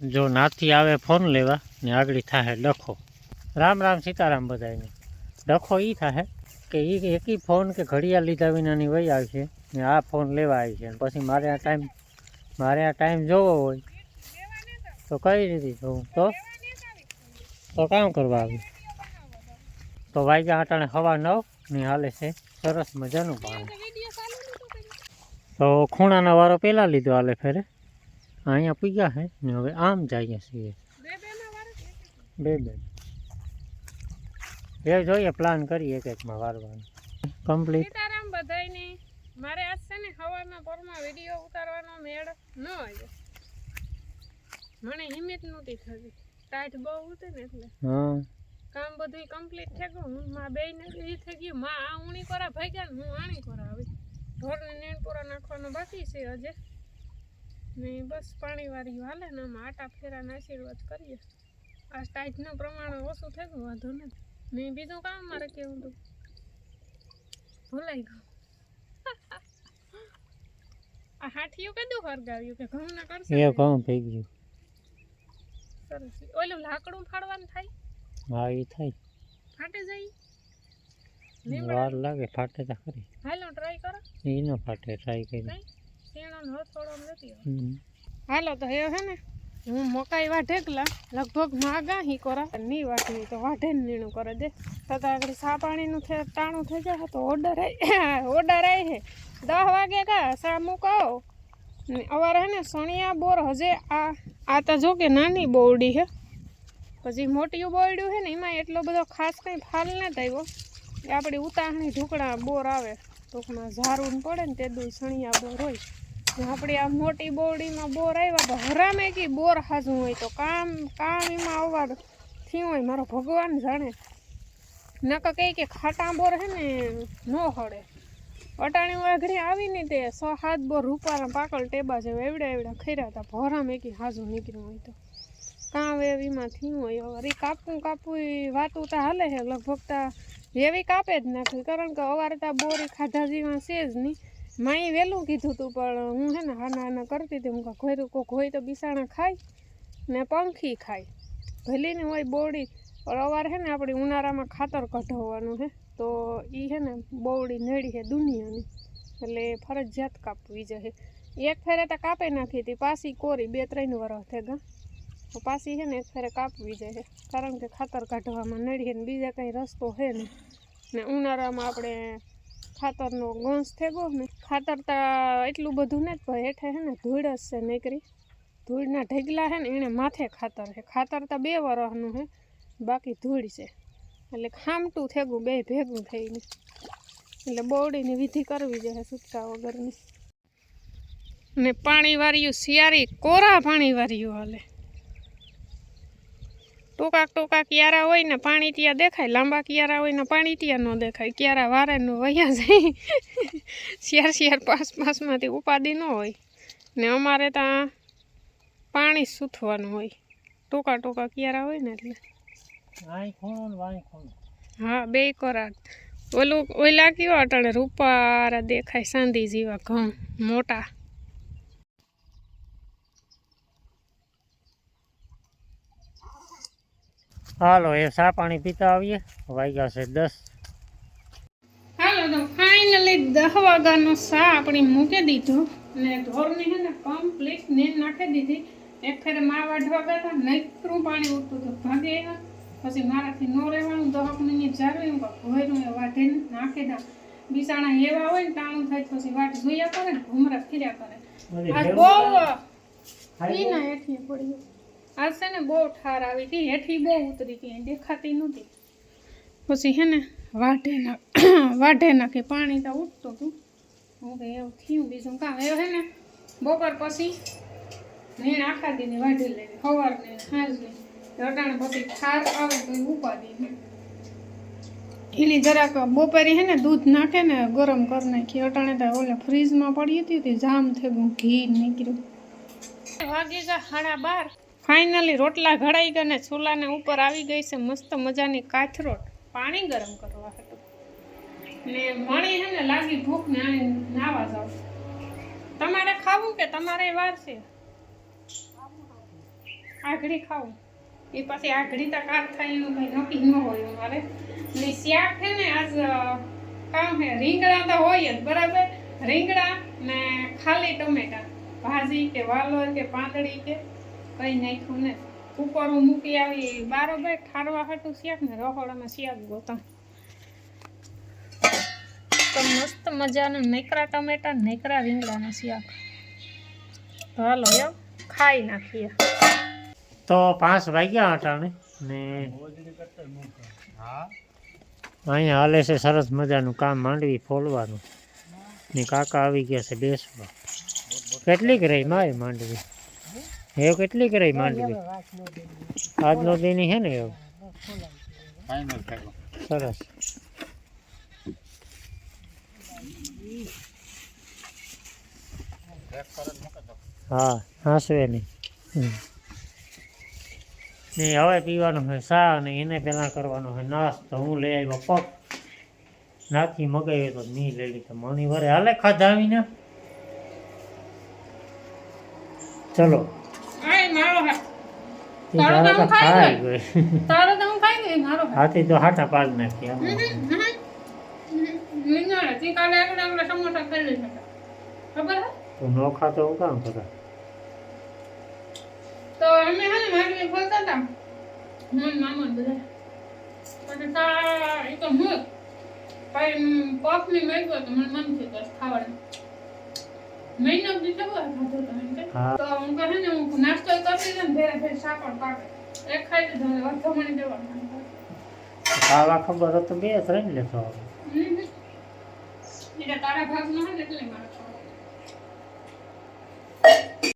જો નાથી આવે ફોન લેવા, ને આગળ થાય ડખો. રામ રામ સીતારામ બધાને ડખો એ થાય કે એ એકી ફોન કે ઘડિયાળ લીધા વિનાની વહી આવશે ને આ ફોન લેવા આવી છે. અને પછી મારે આ ટાઈમ મારે આ ટાઈમ જોવો હોય, તો કઈ રીતે જોવું? તો તો કામ કરવા આવ્યું. તો વાગ્યા અટાણે હવા નવ, ને હાલે છે સરસ મજાનું પાણી. તો ખૂણાનો વારો પહેલાં લીધો હાલે ફેરે. અહીંયા પૂગ્યા છે ને હવે આમ જઈએ છીએ. બે બે. એ જોઈએ પ્લાન કરીએ એક એકમાં વારવાનું. કમ્પ્લીટ બધાને મારે આજ છે ને સવારના પરમાં વીડિયો ઉતારવાનો મેળ ન આવ્યો. મને હિંમત નહોતી થતી ટાઈટ બહુ હતી ને એટલે. હા. કામ બધું કમ્પ્લીટ થઈ ગયું. હું માં બે ને એ થઈ ગયું. માં આ કોરા ભાગ્યા ને હું આણી કોરા આવી. ઢોરને નેણ પૂરા નાખવાનો બાકી છે હજે. ને બસ પાણી વાળી હાલે ને આમાં આટા ફેરાના આશીર્વાદ કરીએ. આ ટાઈટનું પ્રમાણ ઓછું થયું વાંધો નથી. ને બીજું કામ મારે કેવું હતું? ભૂલાઈ ગયું. આ હાઠિયું કદું હરગાવ્યું કે ઘઉં ના કરશે એ ઘઉં થઈ ગયું. સરસ. ઓલું લાકડું ફાડવાનું થાય? હા એ થાય. ફાટે જાય વાર લાગે ફાટે તો ખરી. હાલો ટ્રાય કરો. એ ન ફાટે ટ્રાય કરી. હાલો તો એ હે ને હું મકાઈ વાઢેકલા લગભગ માગા હી કોરા. ની વાઢી તો વાઢે ને નીણું કરે. દે તો તો આગળ સા પાણીનું થે ટાણું થઈ જાય તો ઓર્ડર ઓર્ડર આવી હે. દસ વાગે કા સા મૂકો ને અવારે હે ને સણિયા બોર હજે આ આ તો જો કે નાની બોરડી હે. પછી મોટી બોરડ્યું હે ને એમાં એટલો બધો ખાસ કંઈ ફાલ નથી આવ્યો એ આપણી ઉતાહણી ઢુકડા બોર આવે. ટૂંકમાં ઝારું ને પડે ને તે દુઈ સણિયા બોર હોય. ને આપણી આ મોટી બોરડીમાં બોર આવ્યા તો હરામે કી બોર હાજું હોય તો કામ કામ એમાં અવાર થયું હોય, મારો ભગવાન જાણે. નક કહે કે ખાટા બોર હે ને, ન હળે અટાણી વાઘડી આવી ને તે સો હાથ બોર રૂપાના પાકળ ટેબા જેવા એવડા એવડા ખર્યા હતા ભરામ એકી હાજું નીકળ્યું હોય તો. કાં વેવીમાં થયું હોય કાપું કાપવું કાપવું વાતું તો હાલે છે લગભગ તા વેવી કાપે જ નાખી, કારણ કે અવારે તા બોરી ખાધા જેવા છે જ નહીં માઈ વહેલું કીધું હતું પણ હું હે ને હાના હાના કરતી હતી. હું કાં ઘોયરું કોઈ હોય તો બિસાણા ખાય ને પંખી ખાય. ભલીને હોય બોવડી અવારે હે ને આપણી ઉનાળામાં ખાતર કઢાવવાનું હે. તો એ હે ને બોવડી નેડી છે દુનિયાની. એટલે ફરજિયાત કાપવી જશે એક ફેરે તો કાપી નાખી હતી, પાછી કોરી બે ત્રણ વરસ થેગા તો પાછી છે ને એક ફેરે કાપવી જશે કારણ કે ખાતર કાઢવામાં નડીએ ને બીજા કંઈ રસ્તો છે નહીં. ને ઉનાળામાં આપણે ખાતરનો ગોંસ થેગો ને ખાતર તો એટલું બધું નથી પણ હેઠે છે ને ધૂળ જ છે નીકળી. ધૂળના ઢગલા છે ને એણે માથે ખાતર છે ખાતર તો બે વરસનું છે બાકી ધૂળ છે. એટલે ખામટું થેગું, બે ભેગું થઈને. એટલે બોવડીની વિધિ કરવી જોઈએ સૂટકા વગરની. ને પાણી વાર્યું શિયાળી, કોરા પાણી વાર્યું હાલે. ટૂંકા ટૂંકા ક્યારા હોય ને પાણી ત્યાં દેખાય લાંબા ક્યારા હોય ને પાણી ત્યાં ન દેખાય ક્યારા વારે નો વયા જાય. શિયાર શિયાર પાસ પાસમાંથી ઉપાધિ ન હોય. ને અમારે ત્યાં પાણી સૂથવાનું હોય. ટૂંકા ટૂંકા ક્યારા હોય ને એટલે. હા બે કોરા ઓલું ઓલા કયો અટાણે રૂપારા દેખાય સાંધી જેવા ઘઉં મોટા. હાલો એ સા પાણી પીતા આવીએ. વાગ્યા છે દસ. હાલો તો ફાઇનલી દહ વાગ્યાનો સા આપણે મૂકી દીધો. ને ઢોરની છે ને કમ્પ્લીટ નીંદ નાખી દીધી. એક ફેર મા વાઢવા ગયા હતા નૈતરું પાણી ઉઠતું હતું. ભાગે પછી મારાથી નો રહેવાનું દહકની જાળવી હું ભોયરું એ વાઢીને નાખી દા. બિસાણા એવા હોય ને ટાણું થાય પછી વાટ જોયા કરે ને ઘુમરા ફીર્યા કરે. બહુ પડી હેઠી પડી આજ છે ને બહુ ઠાર આવી હતી હેઠી બહુ ઉતરી હતી અહીં દેખાતી નહોતી. પછી હે ને વાઢે નાખ વાઢે નાખે. પાણી તો ઉઠતું હતું. હું કે એવું થયું બીજું કામ. એવું હે ને બપોર પછી નીણ આખા દીની વાઢી લેવી સવારને સાંજની અટાણે પછી ઠાર આવે તો એ ઉપાડી ને એની જરાક બપોરે હે ને દૂધ નાખે ને ગરમ કરી નાખી. અટાણે તો ઓલે ફ્રીજમાં પડી હતી તે જામ થઈ ગયું. ઘી નીકળ્યું. વાગી ગયા સાડા બાર. ફાઇનલી રોટલા ઘડાઈ ગયા ને ચૂલાને ઉપર આવી ગઈ છે. મસ્ત મજાની કાથરોટ. પાણી ગરમ કરવા હતું. ને મણી છે ને લાગી ભૂખ ને આને નાવા જાવ. તમારે ખાવું કે તમારે વાર છે? આઘડી ખાવું. એ પછી આઘડી તો કાર થાય એનું કંઈ નક્કી ન હોય મારે ને શાક છે ને આજ કામ છે રીંગણા તો હોય જ, બરાબર? રીંગણા ને ખાલી ટમેટા. ભાજી કે વાલોર કે પાંદડી કે કંઈ નાખ્યું ને. ઉપર હું મૂકી આવી બારોબાર ઠારવા હાટું શિયાક ને રહોડામાં શિયાક ગોતા તો મસ્ત મજાનું નેકરા ટમેટા નેકરા રીંગણાનું શાક. હાલો એમ ખાઈ નાખીએ. તો પાંચ વાગ્યા અટાણે ને અહીંયા હાલે છે સરસ મજાનું કામ માંડવી ફોલવાનું. ને કાકા આવી ગયા છે બેસવા. કેટલીક રહી માય માંડવી? એ કેટલી રહી માંડવી? આજનો દેની છે ને એવું સરસ. હા હાંસવે નહીં નહીં હવે પીવાનું છે ચા અને એને પહેલાં કરવાનો છે નાસ્તો. હું લઈ આવ્યો પગ નાથી મગાવ્યો તો નહીં લઈ લીધો. મણી વરે હાલે ખાધા આવીને? ચલો. હા તો હાથી તો હાટા પાડી નાખી તી નો ખાતો હું કામ કરે? તો અમે હે ને મારી બોલતા હતા. મન મામા બધા. પછી તા એ તો હું પછી પફની મેગ્યો તો મને મન થયું ખાવાનું. ખાવા ખબર હતો બે ત્રણ લેતો તારા ભાગ હે ને એટલે મારે.